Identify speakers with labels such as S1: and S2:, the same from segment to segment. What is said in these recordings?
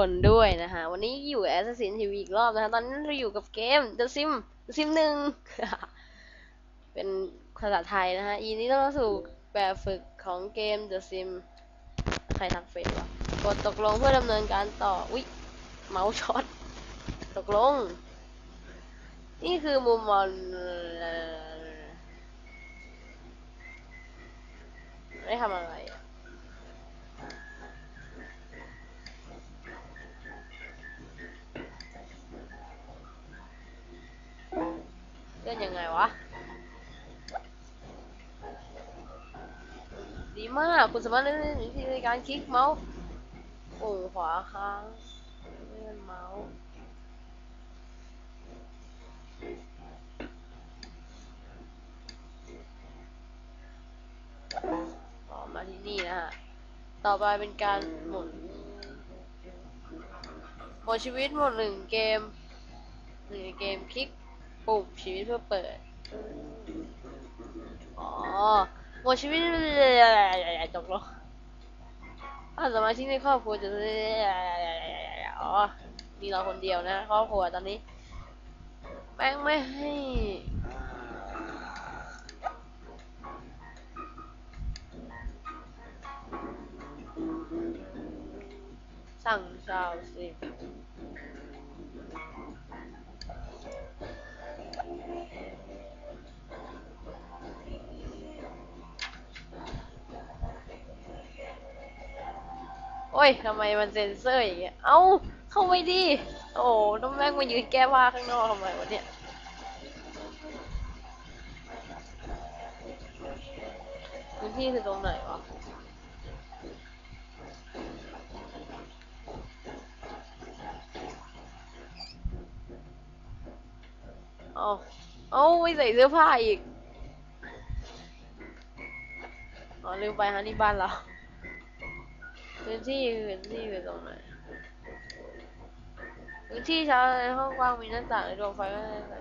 S1: คนด้วยนะฮะวันนี้อยู่ Assassin TV อีกรอบนะฮะตอนนี้เราอยู่กับเกม The Sim The Sim หนึ่ง เป็นภาษาไทยนะฮะอีนี้ต้องเข้าสู่แบบฝึกของเกม The Sim ใครทักเฟซวะกดตกลงเพื่อดำเนินการต่อ อุ๊ย เมาส์ช็อต ตกลง นี่คือมุมมองไม่ทำอะไรอะ ไงวะ ดีมาก คุณสามารถเล่นวิธีในการคลิกเมาส์ปุ่มขวาค้างเลื่อนเมาส์ต่อมาที่นี่นะฮะ ต่อไปเป็นการหมุนหมดชีวิตหมดหนึ่งเกมหนึ่งเกมคลิก ปุ่มชีวิตเพื่อเปิด อ๋อหมดชีวิตจบแล้วถ้าสมาชิกในครอบครัวจะอ๋อมีเราคนเดียวนะครอบครัวตอนนี้แม่งไม่ให้สั่งชาวสิ อ้ยทำไมมันเซ็นเซอร์อย่างเงี้ย เอ้า เข้าไปดิ โอ้ต้องแม่งมายืนแก้ผ้าข้างนอกทำไมวะเนี่ย พื้นที่คือตรงไหนวะเอาเอาไม่ใส่เสื้อผ้าอีก อ๋อลืมไปฮะนี่บ้านเรา พื้นที่พื้นที่อยู่ตรงไหนพื้นที่เช้าในห้องกว้างมีหน้าต่างในดวงไฟก็ได้ใส่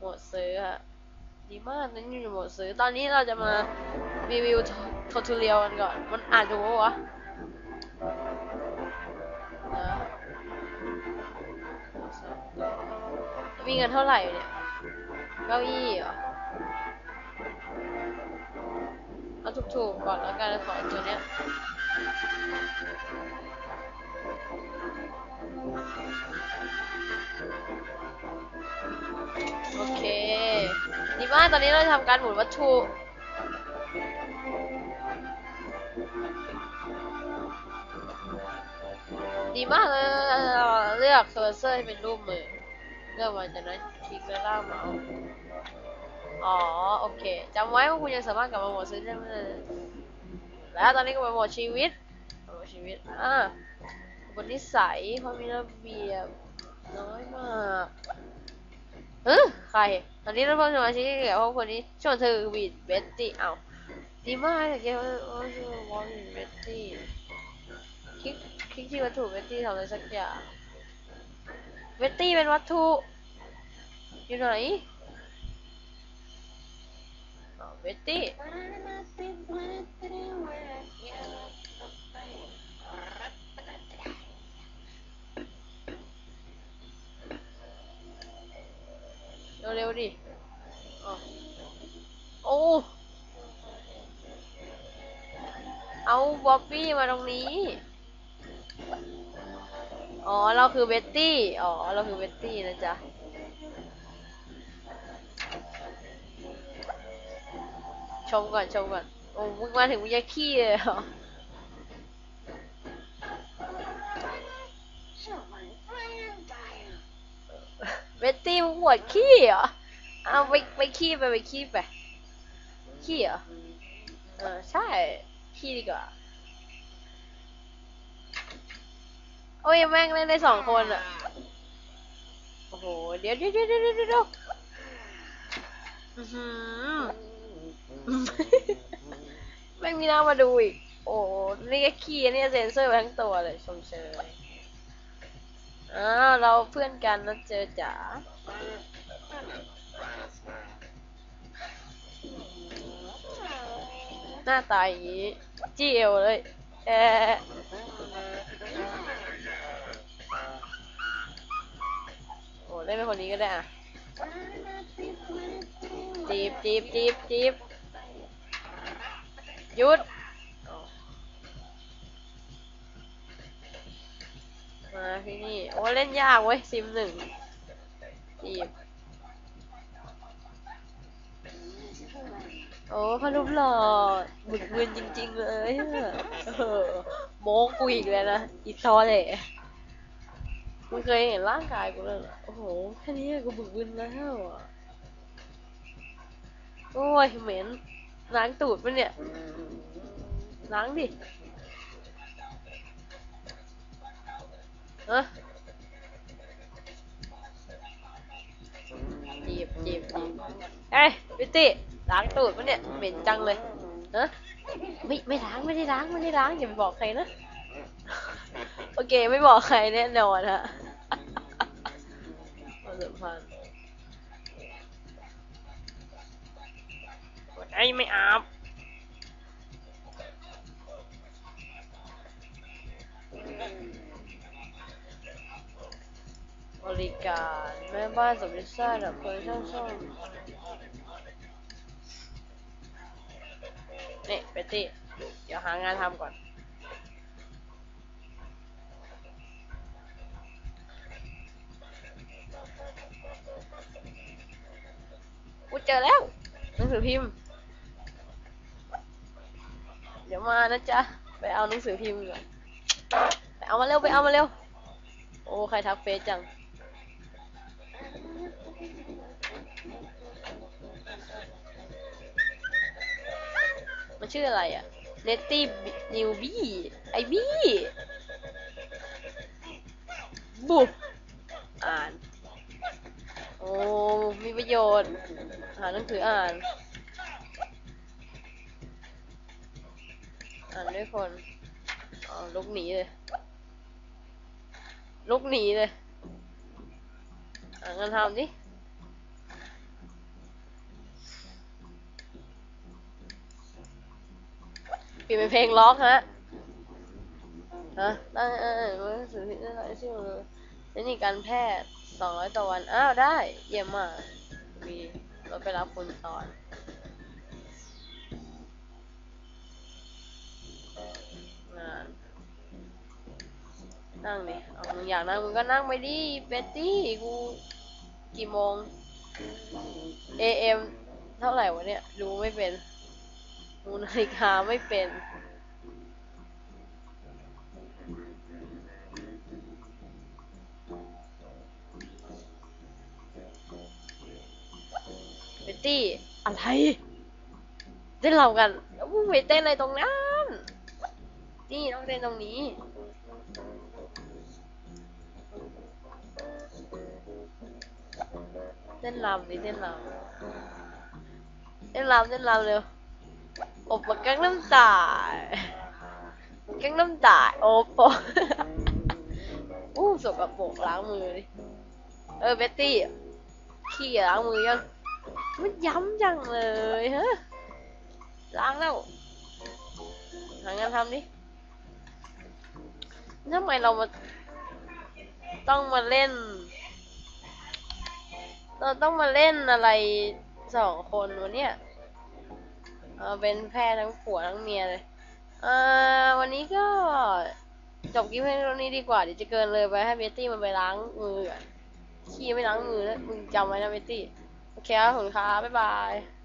S1: หมดซื้ออะดีมากนั่นอยู่หมดซื้อ ตอนนี้เราจะมารีวิวทอทูเรียลกันก่อน มันอ่านถูกปะวะมีเงินเท่าไหร่เนี่ยเก้าอี้เหรอ ถูกๆก่อนแล้วกันขอตัวเนี้ยโอเคดีมากตอนนี้เราจะทำการหมุนวัตถุดีมากเลยเลือกเคอร์เซอร์ให้เป็นรูปมือเลือกมาจากนั้นคลิกแล้วลากมาส์อ๋ อ๋อโอเคจำไว้ว่าคุณยังสามารถกลับมาโหมดซื้อได้ไหมแล้วตอนนี้ก็ไปโหมดชีวิตโหมดชีวิตอ่าบนนิสัยความมีระเบียบน้อยมากเออใคร ตอนนี้เราเพิ่มสมาชิกเกี่ยวกับคนนี้ชวนเธอวีดเบตตี้เอาดีมากแต่แกว่าว่าชื่อวอลเบตตี้คลิกคลิกที่วัตถุเบตตี้ทำอะไรสักอย่างเบตตี้เป็นวัตถุอยู่ไหน เบตตี้เร็วๆดิอ๋อโอ้ เอาบ๊อบบี้มาตรงนี้ อ๋อ เราคือเบตตี้ อ๋อ เราคือเบตตี้นะจ๊ะ ชมก่อนชมก่อน โอ้มึงมาถึงมึงจะขี้เลยเหรอเบตตี้มึงปวดขี้เหรอ เอาไปไปขี้ไปไปขี้ไปขี้เหรอ เออใช่ ขี้ดีกว่า โอ้ยแม่งเล่นได้สองคนอะ โอ้โห เดี๋ยวเดี๋ยวเดี๋ยวเดี๋ยวเดี๋ยวอือหือ แม่มีหน้ามาดูอีก โอ้โหนี่ก็ขี้อันนี่เซนเซอร์ไปทั้งตัวเลยชมเชยอ้าวเราเพื่อนกันนะเจอจ๋าหน้าตาอย่างนี้จี้เอวเลยเอ๊ะโอ้เล่นเป็นคนนี้ก็ได้อะจีบจีบจีบจีบ หยุดมาที่นี่ โอ้เล่นยากเว้ยซิมหนึ่งจีบโอ้เขารูปหล่อบึกบึนจริง ๆ เลยเออโมกูอีกแล้วนะ อีซอเลยมึงเคยเห็นร่างกายกูเลยโอ้โห แค่นี้กูบึกบึนแล้วอะโอ้ยเหม็น ล้างตูดปะเนี่ย ล้างดิฮะจีบจีบจีบเอ้ยพิตตี้ล้างตูดปะเนี่ย เหม็นจังเลยฮะไม่ไม่ล้างไม่ได้ล้างไม่ได้ล้างอย่าไปบอกใครนะ โอเคไม่บอกใครแน่นอนฮะความสัมพัน ไม่อาบบริการแม่บ้านสมิซซ่าดับเพลิงช่างซ่อมนี่เบตตี้เดี๋ยวหางานทำก่อน กูเจอแล้วหนังสือพิมพ์ เดี๋ยวมานะจ๊ะ ไปเอาหนังสือพิมพ์ก่อนไปเอามาเร็วไปเอามาเร็ว โอ้ ใครทักเฟซจัง มันชื่ออะไรอะเนตตี้นิวบี้ไอบี้บุบอ่าน โอ้ มีประโยชน์ หาหนังสืออ่าน อ่านด้วยคนอ๋อลุกหนีเลย ลุกหนีเลยหางานทำดิเปลี่ยนเป็นเพลงล็อกฮะฮะตั้งเออมือถือที่ได้ชื่อเลยเทคนิคการแพทย์สองร้อยต่อวัน อ้าว ได้ เยี่ยมมากมีเราไปรับคุณสอน นั่งดิเอามึงอยากนั่งมึงก็นั่งไปดิเบตตี้กูกี่โมง AM เท่าไหร่วะเนี่ย ดูไม่เป็นดูนาฬิกาไม่เป็นเบตตี้ อะไรเต้นเรากันแล้วมึงไปเต้นอะไรตรงนั้น นี่ต้องเต้นตรงนี้ เต้นรำดิเต้นรำเต้นรำเต้นรำเร็วอบมากังน้ำตากังน้ำตาโอ้โหอู้สกปรกล้างมือดิเออเบตตี้ขี้ล้างมือยังมันย้ำจังเลยฮะล้างแล้วหางานทำดิทำไมเรามาต้องมาเล่น เราต้องมาเล่นอะไรสองคนวันเนี้ยเออเป็นแพทย์ทั้งผัวทั้งเมียเลยเออวันนี้ก็จบกิฟต์ให้ตรงนี้ดีกว่าเดี๋ยวจะเกินเลยไปให้เบตตี้มันไปล้างมือขี้ไม่ล้างมือแล้วมึงจำไว้นะเบตตี้โอเคครับขอบคุณครับบ๊ายบาย